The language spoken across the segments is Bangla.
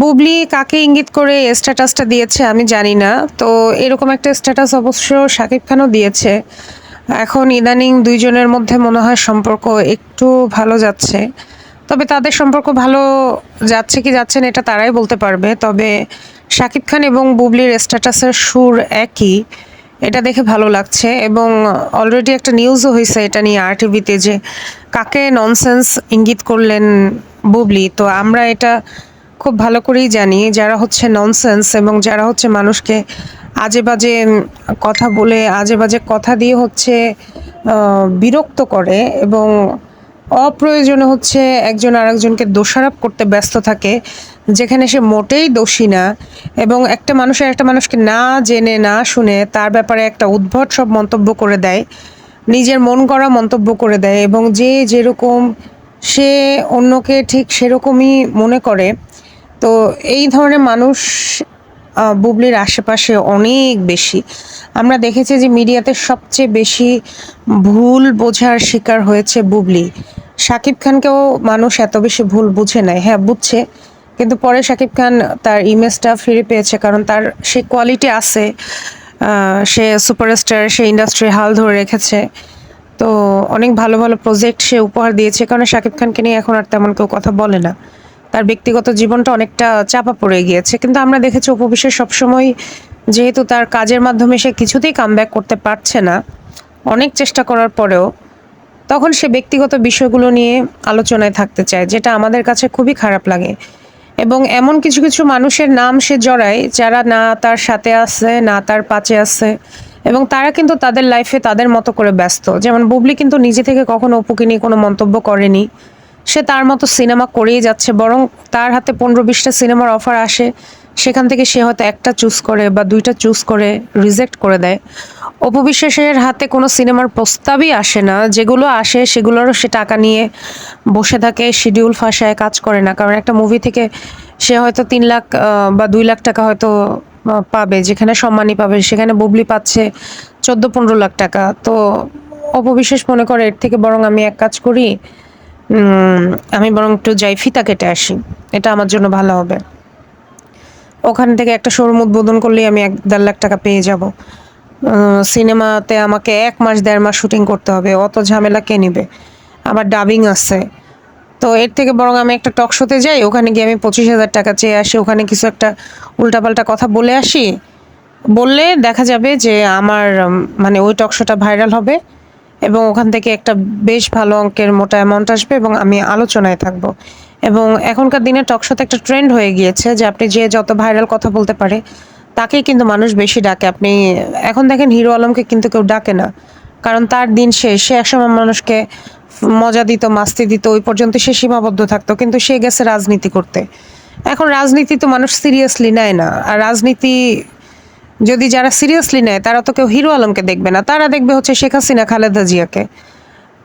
বুবলি কাকে ইঙ্গিত করে স্ট্যাটাসটা দিয়েছে আমি জানি না। তো এরকম একটা স্ট্যাটাস অবশ্য শাকিব খানও দিয়েছে। এখন ইদানিং দুইজনের মধ্যে মনে হয় সম্পর্ক একটু ভালো যাচ্ছে। তবে তাদের সম্পর্ক ভালো যাচ্ছে কি যাচ্ছে না এটা তারাই বলতে পারবে। তবে শাকিব খান এবং বুবলির স্ট্যাটাসের সুর একই। এটা দেখে ভালো লাগছে এবং অলরেডি একটা নিউজও হয়েছে এটা নিয়ে আর টিভিতে যে কাকে ননসেন্স ইঙ্গিত করলেন বুবলি। তো আমরা এটা খুব ভালো করেই জানি যারা হচ্ছে ননসেন্স এবং যারা হচ্ছে মানুষকে আজে বাজে কথা বলে আজে বাজে কথা দিয়ে হচ্ছে বিরক্ত করে এবং অপ্রয়োজনে হচ্ছে একজন আরেকজনকে দোষারোপ করতে ব্যস্ত থাকে, যেখানে সে মোটেই দোষী না এবং একটা মানুষের একটা মানুষকে না জেনে, না শুনে তার ব্যাপারে একটা উদ্ভট সব মন্তব্য করে দেয়, নিজের মন করা মন্তব্য করে দেয় এবং যে যেরকম সে অন্যকে ঠিক সেরকমই মনে করে তো এই ধরনের মানুষ বুবলির আশেপাশে অনেক বেশি। আমরা দেখেছি যে মিডিয়াতে সবচেয়ে বেশি ভুল বোঝার শিকার হয়েছে বুবলি। শাকিব খানকেও মানুষ এত বেশি ভুল বুঝে নেয় হ্যাঁ বুঝছে, কিন্তু পরে শাকিব খান তার ইমেজটা ফিরে পেয়েছে, কারণ তার সে কোয়ালিটি আছে সে সুপারস্টার, সে ইন্ডাস্ট্রি হাল ধরে রেখেছে। তো অনেক ভালো ভালো প্রজেক্ট সে উপহার দিয়েছে, কারণ শাকিব খানকে নিয়ে এখন আর তেমন কেউ কথা বলে না। তার ব্যক্তিগত জীবনটা অনেকটা চাপা পড়ে গিয়েছে। কিন্তু আমরা দেখেছি উপবিশ্বাস সবসময় যেহেতু তার কাজের মাধ্যমে সে কিছুতেই কামব্যাক করতে পারছে না, অনেক চেষ্টা করার পরেও তখন সে ব্যক্তিগত বিষয়গুলো নিয়ে আলোচনায় থাকতে চায়, যেটা আমাদের কাছে খুবই খারাপ লাগে। এবং এমন কিছু কিছু মানুষের নাম সে জড়ায় যারা না তার সাথে আছে, না তার পাচে আছে, এবং তারা কিন্তু তাদের লাইফে তাদের মতো করে ব্যস্ত। যেমন বুবলি কিন্তু নিজে থেকে কখনো অপুকে নিয়ে কোনো মন্তব্য করেনি। সে তার মতো সিনেমা করেই যাচ্ছে, বরং তার হাতে পনেরো বিশটা সিনেমার অফার আসে। সেখান থেকে সে হয়তো একটা চুজ করে বা দুইটা চুজ করে রিজেক্ট করে দেয়। অপবিশ্বাসের হাতে কোনো সিনেমার প্রস্তাবই আসে না। যেগুলো আসে সেগুলোরও সে টাকা নিয়ে বসে থাকে, শিডিউল ফাঁসায় কাজ করে না। কারণ একটা মুভি থেকে সে হয়তো তিন লাখ বা দুই লাখ টাকা হয়তো পাবে, যেখানে সম্মানই পাবে, সেখানে বুবলি পাচ্ছে চোদ্দ পনেরো লাখ টাকা। তো অপবিশ্বাস মনে করে, এর থেকে বরং আমি এক কাজ করি আমি বরং একটু যাই, ফিতা কেটে আসি। এটা আমার জন্য ভালো হবে। ওখান থেকে একটা শোরুম উদ্বোধন করলেই আমি এক দেড় লাখ টাকা পেয়ে যাব। সিনেমাতে আমাকে এক মাস, দেড় মাস শুটিং করতে হবে। অত ঝামেলা কে নিবে? আবার ডাবিং আছে। তো এর থেকে বরং আমি একটা টক শোতে যাই, ওখানে গিয়ে আমি পঁচিশ হাজার টাকা চেয়ে আসি, ওখানে কিছু একটা উল্টাপাল্টা কথা বলে আসি। বললে দেখা যাবে যে আমার মানে ওই টক শোটা ভাইরাল হবে। এবং ওখান থেকে একটা বেশ ভালো অঙ্কের মোটা অ্যামাউন্ট আসবে এবং আমি আলোচনায় থাকব। এবং এখনকার দিনে টক শোতে একটা ট্রেন্ড হয়ে গিয়েছে যে আপনি যে যত ভাইরাল কথা বলতে পারে, তাকেই কিন্তু মানুষ বেশি ডাকে। আপনি, এখন দেখেন হিরো আলমকে কিন্তু কেউ ডাকে না। কারণ তার দিন শেষ, সে একসময় মানুষকে মজা দিত, মাস্তি দিত, ওই পর্যন্ত সে সীমাবদ্ধ থাকতো, কিন্তু সে গেছে রাজনীতি করতে। এখন রাজনীতি তো মানুষ সিরিয়াসলি নেয় না। আর রাজনীতি যদি যারা সিরিয়াসলি নেয়, তারা তো কেউ হিরো আলমকে দেখবে না। তারা দেখবে হচ্ছে শেখ হাসিনা, খালেদা জিয়াকে।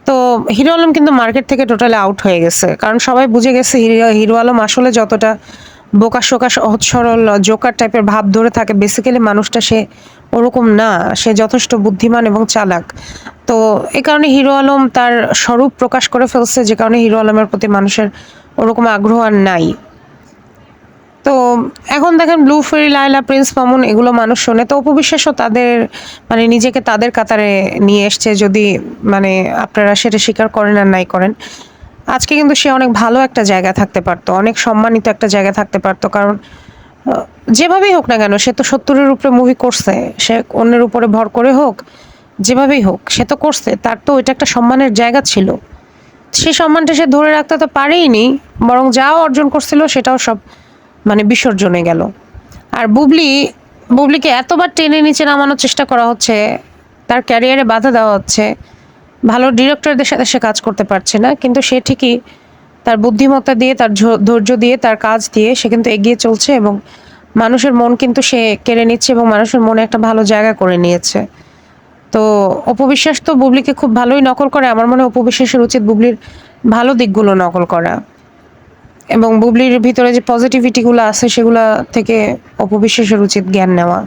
তো হিরো আলম কিন্তু মার্কেট থেকে টোটালি আউট হয়ে গেছে। কারণ সবাই বুঝে গেছে হিরো আলম আসলে যতটা বোকা শোকা সহজ সরল জোকার টাইপের ভাব ধরে থাকে বেসিক্যালি মানুষটা সে ওরকম না। সে যথেষ্ট বুদ্ধিমান এবং চালাক। তো এই কারণে হিরো আলম তার স্বরূপ প্রকাশ করে ফেলছে, যে কারণে হিরো আলমের প্রতি মানুষের ওরকম আগ্রহ আর নাই। তো এখন দেখেন blue fairy Laila prince Mamun এগুলো মানুষ শোনে। তো অপবিশ্বাসও তাদের মানে নিজেকে তাদের কাতারে নিয়ে এসছে যদি মানে আপনারা সেটা স্বীকার করেন আর নাই করেন। আজকে কিন্তু সে অনেক ভালো একটা জায়গা থাকতে পারতো, অনেক সম্মানিত একটা জায়গা থাকতে পারতো। কারণ যেভাবেই হোক না কেন, সে তো সত্তরের উপরে মুভি করছে, সে অন্যের উপরে ভর করে হোক, যেভাবেই হোক, সে তো করছে, তার তো ওইটা একটা সম্মানের জায়গা ছিল। সেই সম্মানটা সে ধরে রাখতে তো পারেইনি, বরং যাও অর্জন করছিল সেটাও সব মানে বিসর্জনে গেল। আর বুবলি, বুবলিকে এতবার টেনে নিচে নামানোর চেষ্টা করা হচ্ছে, তার ক্যারিয়ারে বাধা দেওয়া হচ্ছে। ভালো ডিরেক্টরদের সাথে সে কাজ করতে পারছে না, কিন্তু সে ঠিকই তার বুদ্ধিমত্তা দিয়ে, তার ধৈর্য দিয়ে, তার কাজ দিয়ে সে কিন্তু এগিয়ে চলছে এবং মানুষের মন কিন্তু সে কেড়ে নিচ্ছে এবং মানুষের মনে একটা ভালো জায়গা করে নিয়েছে। তো অপবিশ্বাস তো বুবলিকে খুব ভালোই নকল করে, আমার মনে অপবিশ্বাসের উচিত বুবলির ভালো দিকগুলো নকল করা। এবং বুবলির ভিতরে যে পজিটিভিটিগুলো আছে সেগুলা থেকে অপবিশ্বাসের উচিত জ্ঞান নেওয়া।